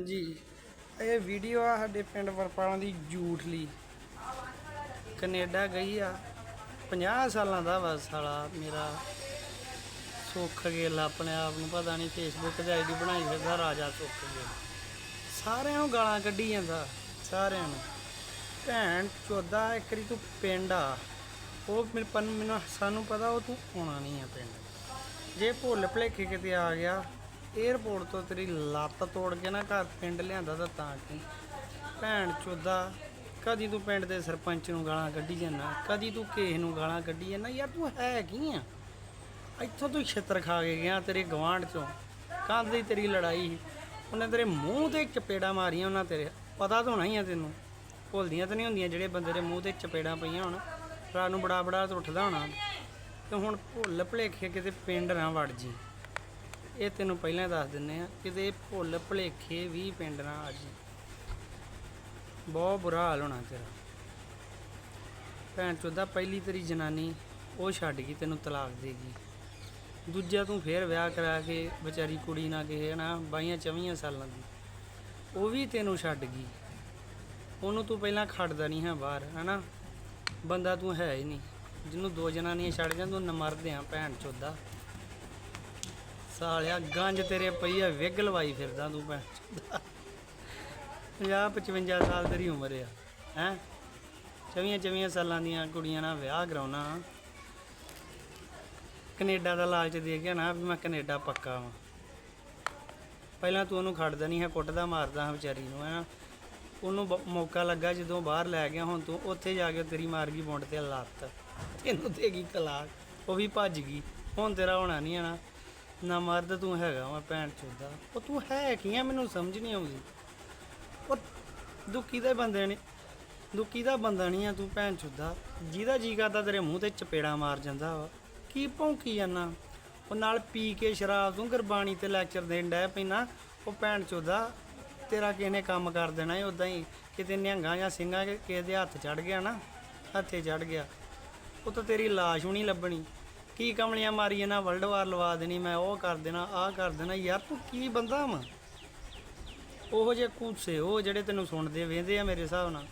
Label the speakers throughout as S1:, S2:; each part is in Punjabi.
S1: ਜੀ ਇਹ ਵੀਡੀਓ ਆ ਸਾਡੇ ਪਿੰਡ ਵਰਪਾਲਾਂ ਦੀ ਜੂਠਲੀ ਕੈਨੇਡਾ ਗਈ ਆ। 50 ਸਾਲਾਂ ਦਾ ਵਾ ਸਾਲਾ ਮੇਰਾ। ਸੁੱਖ ਗਿੱਲ ਆਪਣੇ ਆਪ ਨੂੰ ਪਤਾ ਨਹੀਂ ਫੇਸਬੁੱਕ ਤੇ ਆਈਡੀ ਬਣਾਈ ਫਿਰਦਾ ਰਾਜਾ ਸੁੱਖ ਗਿੱਲ। ਸਾਰਿਆਂ ਨੂੰ ਗਾਲਾਂ ਕੱਢੀ ਜਾਂਦਾ, ਸਾਰਿਆਂ ਨੂੰ। ਭੈਣ, ਚੋਦਾ ਇੱਕ ਤੂੰ ਪਿੰਡ ਆ। ਉਹ ਮੇਰੇ ਮੈਨੂੰ, ਸਾਨੂੰ ਪਤਾ ਉਹ ਤੂੰ ਆਉਣਾ ਨਹੀਂ ਆ ਪਿੰਡ। ਜੇ ਭੁੱਲ ਭੁਲੇਖੇ ਕਿਤੇ ਆ ਗਿਆ 에어ਪੋਰਟ ਤੋਂ ਤੇਰੀ ਲੱਤ ਤੋੜ ਕੇ ਨਾ ਘਰ ਪਿੰਡ ਲਿਆਂਦਾ ਤਾਂ ਤਾਂ ਕੀ। ਭੈਣ ਚੋਦਾ, ਕਦੀ ਤੂੰ ਪਿੰਡ ਦੇ ਸਰਪੰਚ ਨੂੰ ਗਾਲਾਂ ਕੱਢੀ ਜਾਂਦਾ, ਕਦੀ ਤੂੰ ਕਿਸੇ ਨੂੰ ਗਾਲਾਂ ਕੱਢੀ ਜਾਂਦਾ, ਯਾਰ ਤੂੰ ਹੈ ਕੀ ਆ? ਇੱਥੋਂ ਤੂੰ ਛਿੱਤਰ ਖਾ ਕੇ ਗਿਆ ਤੇਰੇ ਗਵਾਂਢ ਚੋਂ। ਕੰਧ ਦੀ ਤੇਰੀ ਲੜਾਈ ਸੀ। ਉਹਨੇ ਤੇਰੇ ਮੂੰਹ ਤੇ ਚਪੇੜਾ ਮਾਰੀਆਂ ਉਹਨਾਂ ਤੇਰੇ। ਪਤਾ ਤਾਂ ਹੋਣਾ ਹੀ ਆ ਤੈਨੂੰ। ਭੁੱਲਦੀਆਂ ਤਾਂ ਨਹੀਂ ਹੁੰਦੀਆਂ ਜਿਹੜੇ ਬੰਦੇ ਦੇ ਮੂੰਹ ਤੇ ਚਪੇੜਾਂ ਪਈਆਂ ਹੁਣ। ਰਾਤ ਨੂੰ ਬੜਾ ਬੜਾ ਉੱਠਦਾ ਹੋਣਾ। ਤੇ ਹੁਣ ਭੁੱਲ ਭੁਲੇਖੇ ਕਿਤੇ ਪਿੰਡ ਨਾ ਵੜ ਜੀ ਇਹ ਤੈਨੂੰ ਪਹਿਲਾਂ ਦੱਸ ਦਿੰਨੇ ਆ ਕਿਤੇ ਭੁੱਲ ਭੁਲੇਖੇ ਵੀ ਪਿੰਡ ਨਾ ਆ ਜੀ ਬਹੁਤ ਬੁਰਾ ਹਾਲ ਹੋਣਾ ਤੇਰਾ। ਭੈਣ ਚੋਦਾ ਪਹਿਲੀ ਤੇਰੀ ਜਨਾਨੀ, ਉਹ ਛੱਡ ਗਈ, ਤੈਨੂੰ ਤਲਾਕ ਦੇਗੀ ਦੂਜਾ ਤੂੰ ਫੇਰ ਵਿਆਹ ਕਰਾ ਕੇ ਵਿਚਾਰੀ ਕੁੜੀ ਨਾਲ ਕਿਸੇ ਨਾ ਬਾਈਆਂ ਚਵੀਆਂ ਸਾਲਾਂ ਦੀ। ਉਹ ਵੀ ਤੈਨੂੰ ਛੱਡ ਗਈ। ਉਹਨੂੰ ਤੂੰ ਪਹਿਲਾਂ ਖੜਦਾ ਨਹੀਂ ਹੈ ਬਾਹਰ, ਹੈਨਾ? ਬੰਦਾ ਤੂੰ ਹੈ ਹੀ ਨਹੀਂ। ਜਿਹਨੂੰ ਦੋ ਜਨਾਨੀਆਂ ਛੱਡ ਜਾਂ ਤੂੰ ਨਮਰਦ ਆ ਭੈਣ ਚੋਦਾ ਸਾਲਿਆ, ਗੰਜ ਤੇਰੇ ਪਈ ਆ, ਵਿਗ ਲਵਾਈ ਫਿਰਦਾ ਤੂੰ ਭੈਣ ਚੋਦਾ 50 55 ਸਾਲ ਤੇਰੀ ਉਮਰ ਆ, ਹੈ? ਚਵੀਆਂ ਚਵੀਆਂ ਸਾਲਾਂ ਦੀਆਂ ਕੁੜੀਆਂ ਨਾਲ ਵਿਆਹ ਕਰਾਉਣਾ। ਕੈਨੇਡਾ ਦਾ ਲਾਲਚ ਦੇ ਗਿਆ ਨਾ ਵੀ ਮੈਂ ਕੈਨੇਡਾ ਪੱਕਾ ਵਾਂ। ਪਹਿਲਾਂ ਤੂੰ ਉਹਨੂੰ ਖੜਦਾ ਨਹੀਂ ਹੈ ਕੁੱਟਦਾ ਮਾਰਦਾ ਹਾਂ ਵਿਚਾਰੀ ਨੂੰ, ਹੈ? ਉਹਨੂੰ ਬ- ਮੌਕਾ ਲੱਗਾ ਜਦੋਂ ਬਾਹਰ ਲੈ ਗਿਆ, ਹੁਣ ਤੂੰ ਉੱਥੇ ਜਾ ਕੇ ਤੇਰੀ ਮਾਰ ਗਈ ਬੁੰਡ ਤੇ ਲੱਤ। ਤੈਨੂੰ ਦੇਗੀ ਤਲਾਕ, ਉਹ ਵੀ ਭੱਜ ਗਈ। ਹੁਣ ਤੇਰਾ ਹੋਣਾ ਨਹੀਂ ਆਣਾ। ਨਾ ਮਰਦ ਤੂੰ ਹੈਗਾ ਵਾ, ਭੈਣ ਚੋਦਾ। ਉਹ ਤੂੰ ਹੈ ਕੀ ਆ, ਮੈਨੂੰ ਸਮਝ ਨਹੀਂ ਆਉਂਦੀ। ਉਹ ਦੁੱਖੀ ਦੇ ਬੰਦੇ ਨੇ। ਦੁੱਖੀ ਦਾ ਬੰਦਾ ਨਹੀਂ ਆ ਤੂੰ, ਭੈਣ ਚੋਦਾ। ਜਿਹਦਾ ਜੀ ਕਰਦਾ ਤੇਰੇ ਮੂੰਹ ਤੇ ਚਪੇੜਾ ਮਾਰ ਜਾਂਦਾ ਵਾ। ਕੀ ਭੌਂਕੀ ਜਾਂਦਾ? ਉਹ ਨਾਲ ਪੀ ਕੇ ਸ਼ਰਾਬ ਤੂੰ ਗੁਰਬਾਣੀ ਤੇ ਲੈਕਚਰ ਦੇਣ ਡੈ ਪੈਣਾ ਉਹ ਭੈਣ ਚੋਦਾ, ਤੇਰਾ ਕਿਸੇ ਨੇ ਕੰਮ ਕਰ ਦੇਣਾ ਏ ਉਦਾਂ ਹੀ ਕਿਤੇ ਨਿਹੰਗਾਂ ਜਾਂ ਸਿੰਘਾਂ ਕਿਸੇ ਦੇ ਹੱਥ ਚੜ ਗਿਆ ਨਾ, ਹੱਥੇ ਚੜ ਗਿਆ। ਉਹ ਤਾਂ ਤੇਰੀ ਲਾਸ਼ ਵੀ ਨਹੀਂ ਲੱਭਣੀ। ਕੀ ਕਮਲੀਆਂ ਮਾਰੀ ਇਹਨਾਂ ਵਰਲਡ ਵਾਰ ਲਵਾ ਦੇਣੀ, ਮੈਂ ਉਹ ਕਰ ਦੇਣਾ, ਆਹ ਕਰ ਦੇਣਾ। ਯਾਰ ਤੂੰ ਕੀ ਬੰਦਾ ਵਾ? ਉਹੋ ਜਿਹੇ ਕੂਸੇ, ਉਹ ਜਿਹੜੇ ਤੈਨੂੰ ਸੁਣਦੇ ਵੇਂਦੇ ਆ ਮੇਰੇ ਹਿਸਾਬ ਨਾਲ।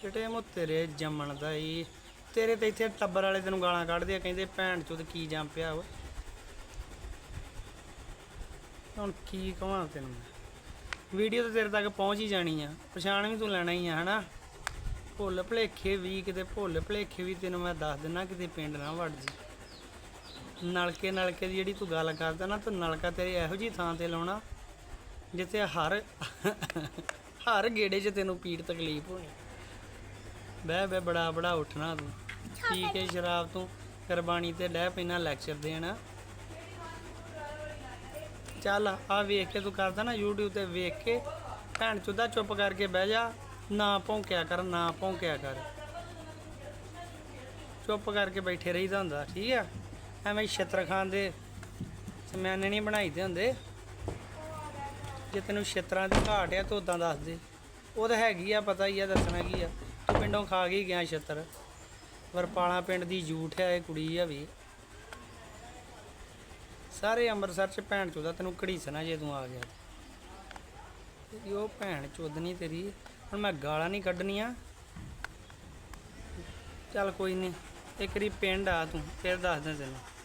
S1: ਕਿਤੇ ਮੋ ਤੇਰੇ ਜੰਮਣ ਦਾ ਹੀ ਤੇਰੇ ਤੇ ਇੱਥੇ ਟੱਬਰ ਵਾਲੇ ਤੈਨੂੰ ਗਾਲਾਂ ਕੱਢਦੇ ਆ, ਕਹਿੰਦੇ ਭੈਣ ਚੋਦ ਕੀ ਜੰਮ ਪਿਆ ਵਾ। ਹੁਣ ਕੀ ਕਹਾਂ ਤੈਨੂੰ ਮੈਂ? ਵੀਡੀਓ ਤਾਂ ਤੇਰੇ ਤੱਕ ਪਹੁੰਚ ਹੀ ਜਾਣੀ ਆ, ਪਛਾਣ ਵੀ ਤੂੰ ਲੈਣਾ ਹੀ ਆ, ਹਨਾ? ਭੁੱਲ ਭੁਲੇਖੇ ਵੀ, ਕਿਤੇ ਭੁੱਲ ਭੁਲੇਖੇ ਵੀ ਤੈਨੂੰ ਮੈਂ ਦੱਸ ਦਿੰਨਾ ਕਿਤੇ ਪਿੰਡ ਨਾ ਵੜ ਜੀ। ਨਲਕੇ ਨਲਕੇ ਦੀ ਜਿਹੜੀ ਤੂੰ ਗੱਲ ਕਰਦਾ ਨਾ, ਤੂੰ ਨਲਕਾ ਤੇਰੇ ਇਹੋ ਜੀ ਥਾਂ ਤੇ ਲਾਉਣਾ, ਜਿੱਥੇ ਹਰ ਹਰ ਗੇੜੇ 'ਚ ਤੈਨੂੰ ਪੀੜ ਤਕਲੀਫ ਹੋਣੀ। ਬਹਿ ਬਹਿ, ਬੜਾ ਬੜਾ ਉੱਠਣਾ ਤੂੰ। ਠੀਕ ਹੈ ਸ਼ਰਾਬ ਤੂੰ ਕੁਰਬਾਨੀ ਤੇ ਡਹਿ ਪੈਣਾ ਲੈਕਚਰ ਦੇਣ। ਚੱਲ ਆ ਵੇਖ ਕੇ ਤੂੰ ਕਰਦਾ ਨਾ YouTube ਤੇ ਵੇਖ ਕੇ, ਭੈਣ ਚੁੱਦਾ ਚੁੱਪ ਕਰਕੇ ਬਹਿ ਜਾ। ਨਾ ਭੌਂਕਿਆ ਕਰ, ਨਾ ਭੌਂਕਿਆ ਕਰ। ਚੁੱਪ ਕਰਕੇ ਬੈਠੇ ਰਹੀਦਾ ਹੁੰਦਾ, ਠੀਕ ਆ? ਐਵੇਂ ਛਤਰ ਖਾਨ ਦੇ ਸਮਿਆਨੇ ਨਹੀਂ ਬਣਾਈਦੇ ਹੁੰਦੇ। ਜੇ ਤੈਨੂੰ ਛਤਰਾਂ ਦੀ ਘਾਟ ਆ, ਤਾਂ ਉਦਾਂ ਦੱਸ ਦੇ। ਉਹ ਤਾਂ ਹੈਗੀ ਆ, ਪਤਾ ਹੀ ਆ, ਦੱਸਣਾ ਕੀ ਆ। ਤੂੰ ਪਿੰਡੋਂ ਖਾ ਕੇ ਗਿਆ ਛਤਰ। ਵਰਪਾਲਾ ਪਿੰਡ ਦੀ ਜੂਠ ਆ, ਇਹ ਕੁੜੀ ਆ ਵੀ। ਸਾਰੇ ਅੰਮ੍ਰਿਤਸਰ ਚ ਭੈਣ ਚੋਦਾ ਤੈਨੂੰ ਘੜੀਸਣਾ ਜੇ ਤੂੰ ਆ ਗਿਆ ਤੇ। ਉਹ ਭੈਣ ਚੋਦਨੀ ਤੇਰੀ ਹੁਣ ਮੈਂ ਗਾਲਾਂ ਨਹੀਂ ਕੱਢਣੀਆਂ। ਚੱਲ ਕੋਈ ਨਹੀਂ ਇੱਕ ਵਾਰੀ ਪਿੰਡ ਆ ਤੂੰ, ਫਿਰ ਦੱਸ ਦਿਆਂ ਤੈਨੂੰ।